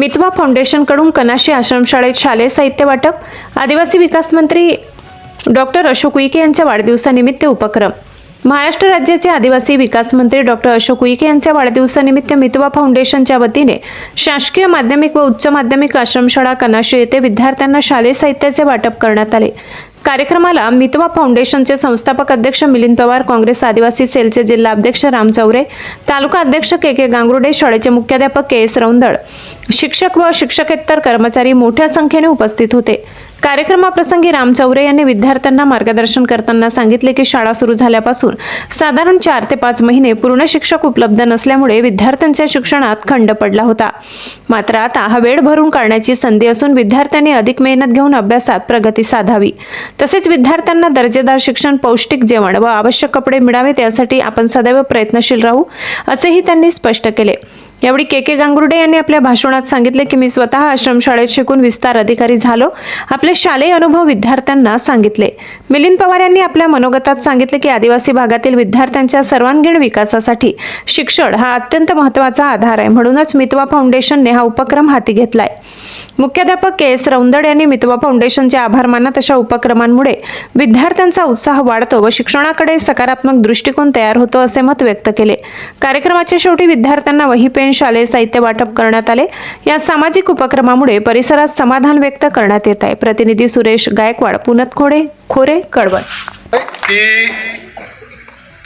मितवा फाउंडेशनकडून कनाशी आश्रमशाळेत शालेय साहित्य वाटप. आदिवासी विकास मंत्री डॉक्टर अशोक उईके यांच्या वाढदिवसानिमित्त उपक्रम. महाराष्ट्र राज्याचे आदिवासी विकास मंत्री डॉक्टर अशोक उईके यांच्या वाढदिवसानिमित्त मितवा फाउंडेशनच्या वतीने शासकीय माध्यमिक व उच्च माध्यमिक आश्रमशाळा कनाशी येथे विद्यार्थ्यांना शालेय साहित्याचे वाटप करण्यात आले. कार्यक्रमाला मितवा फाउंडेशनचे संस्थापक अध्यक्ष मिलिंद पवार काँग्रेस आदिवासी सेलचे जिल्हा अध्यक्ष राम चौरे तालुका अध्यक्ष के के गांगुर्डे शाळेचे मुख्याध्यापक के एस रौंदळ शिक्षक व शिक्षकेतर कर्मचारी मोठ्या संख्येने उपस्थित होते. कार्यक्रमाप्रसंगी राम चौरे यांनी विद्यार्थ्यांना मार्गदर्शन करताना सांगितले की शाळा सुरू झाल्यापासून साधारण चार ते पाच महिने पूर्ण शिक्षक उपलब्ध नसल्यामुळे विद्यार्थ्यांच्या शिक्षणात खंड पडला होता. मात्र आता हा वेळ भरून काढण्याची संधी असून विद्यार्थ्यांनी अधिक मेहनत घेऊन अभ्यासात प्रगती साधावी. तसेच विद्यार्थ्यांना दर्जेदार शिक्षण पौष्टिक जेवण व आवश्यक कपडे मिळावेत यासाठी आपण सदैव प्रयत्नशील राहू असेही त्यांनी स्पष्ट केले. यावेळी के के गांगुर्डे यांनी आपल्या भाषणात सांगितले की मी स्वतः आश्रमशाळेत शिकून विस्तार अधिकारी झालो. आपले शालेय अनुभव विद्यार्थ्यांना सांगितले. मिलिंद पवार यांनी आपल्या मनोगतात सांगितले की आदिवासी भागातील विद्यार्थ्यांच्या सर्वांगीण विकासासाठी शिक्षण हा अत्यंत महत्त्वाचा आधार आहे. म्हणूनच मितवा फाउंडेशनने हा उपक्रम हाती घेतलाय. मुख्याध्यापक के एस रौंदड यांनी मितवा फाउंडेशनचे आभार मानत अशा उपक्रमांमुळे विद्यार्थ्यांचा उत्साह वाढतो व शिक्षणाकडे सकारात्मक दृष्टिकोन तयार होतो असे मत व्यक्त केले. कार्यक्रमाच्या शेवटी विद्यार्थ्यांना वही पेन शालेय साहित्य वाटप करण्यात आले. या सामाजिक उपक्रमामुळे परिसरात समाधान व्यक्त करण्यात येत आहे. प्रतिनिधी सुरेश गायकवाड पुनत खोडे खोरे कळवण.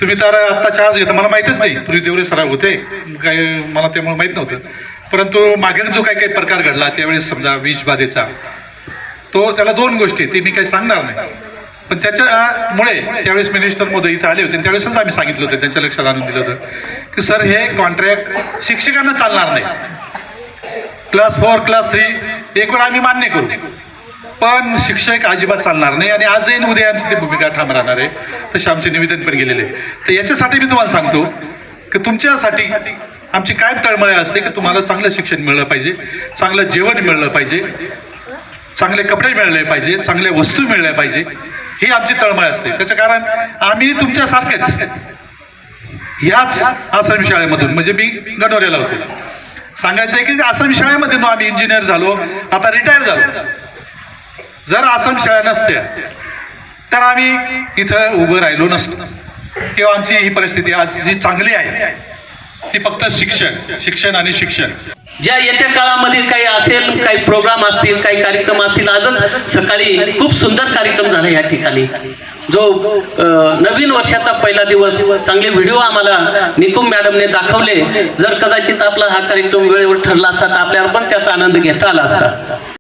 तुम्ही तर आत्ता चहाच घेता मला माहितीच नाही. पूर्वी देवरे सराव होते. काय मला त्यामुळे माहीत नव्हतं. परंतु मागील जो काही काही प्रकार घडला त्यावेळेस समजा विषबाधेचा तो त्याला दोन गोष्टी ते मी काही सांगणार नाही. पण त्याच्यामुळे त्यावेळेस मिनिस्टर मोदी इथं आले होते. त्यावेळेसच आम्ही सांगितलं होतं त्यांच्या लक्षात आणून दिलं होतं की सर हे कॉन्ट्रॅक्ट शिक्षकांना चालणार नाही. क्लास फोर क्लास थ्री एक वेळ आम्ही मान्य करू. पण शिक्षक अजिबात चालणार नाही आणि आजही उद्या आमची ती भूमिका ठाम राहणार आहे. तसे आमचे निवेदन पण गेलेले आहे. तर याच्यासाठी मी तुम्हाला सांगतो की तुमच्यासाठी आमची काय तळमळे असते की तुम्हाला चांगलं शिक्षण मिळलं पाहिजे चांगलं जेवण मिळलं पाहिजे चांगले कपडे मिळले पाहिजे चांगल्या वस्तू मिळल्या पाहिजे. ही आमची तळमळ असते. त्याचं कारण आम्ही तुमच्यासारखेच. ह्याच आश्रमशाळेमधून म्हणजे मी गडोऱ्याला होते. सांगायचं आहे की आश्रमशाळेमध्ये मग आम्ही इंजिनियर झालो आता रिटायर झालो. जर आश्रमशाळा नसत्या तर आम्ही इथं उभं राहिलो नसतो. किंवा आमची ही परिस्थिती आज जी चांगली आहे ती फक्त शिक्षण शिक्षण आणि शिक्षण. ज्या येत्या काळामध्ये काही असेल काही प्रोग्राम असतील काही कार्यक्रम असतील आजच सकाळी खूप सुंदर कार्यक्रम झाला या ठिकाणी. जो नवीन वर्षाचा पहिला दिवस चांगले व्हिडिओ आम्हाला निकुम मॅडमने दाखवले. जर कदाचित आपला हा कार्यक्रम वेळेवर ठरला असता तर आपल्यावर पण त्याचा आनंद घेता आला असता.